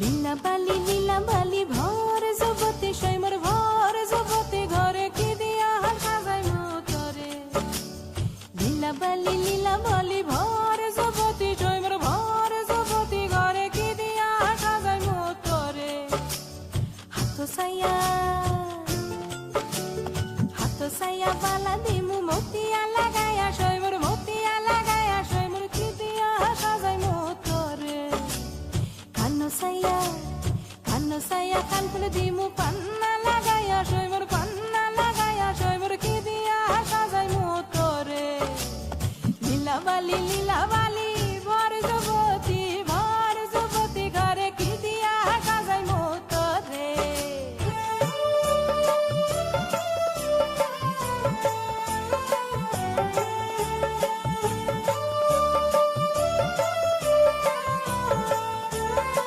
লীলা বালি লীলা বালি ভর জগতে সৈমর ভর জগতে, ঘরে কি দিয়া সাজাই মতরে? লীলা বালি লীলা বালি ভর জগতে সৈমর ভর জগতে, ঘরে কি দিয়া সাজাই মতরে? হাত সাইয়া হাত সাইয়া বালা দিমু মতিয়া কান্নো সাইয়া কান্নো সাইয়া কান খুলে দিমু পান্না লাগায়া সৈমর পান্না লাগায়া সৈমর কি দিয়া সাজাই মতরে লীলা বালি লীলা বালি